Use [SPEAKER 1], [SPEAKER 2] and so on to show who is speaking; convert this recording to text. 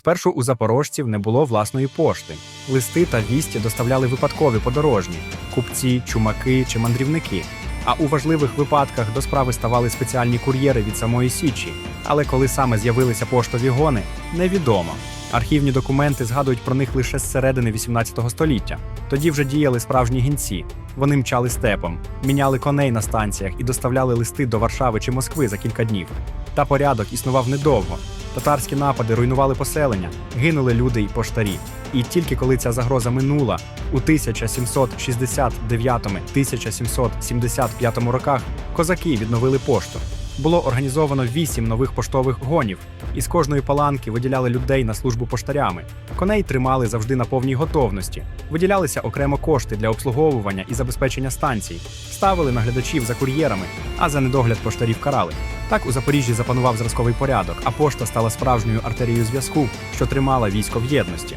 [SPEAKER 1] Спершу у запорожців не було власної пошти. Листи та вісті доставляли випадкові подорожні купці, чумаки чи мандрівники. А у важливих випадках до справи ставали спеціальні кур'єри від самої Січі. Але коли саме з'явилися поштові гони, невідомо. Архівні документи згадують про них лише з середини 18 століття. Тоді вже діяли справжні гінці. Вони мчали степом, міняли коней на станціях і доставляли листи до Варшави чи Москви за кілька днів. Та порядок існував недовго. Татарські напади руйнували поселення, гинули люди й поштарі. І тільки коли ця загроза минула, у 1769-1775 роках козаки відновили пошту. Було організовано вісім нових поштових гонів, і з кожної паланки виділяли людей на службу поштарями. Коней тримали завжди на повній готовності. Виділялися окремо кошти для обслуговування і забезпечення станцій, ставили наглядачів за кур'єрами, а за недогляд поштарів карали. Так у Запоріжжі запанував зразковий порядок, а пошта стала справжньою артерією зв'язку, що тримала військо в єдності.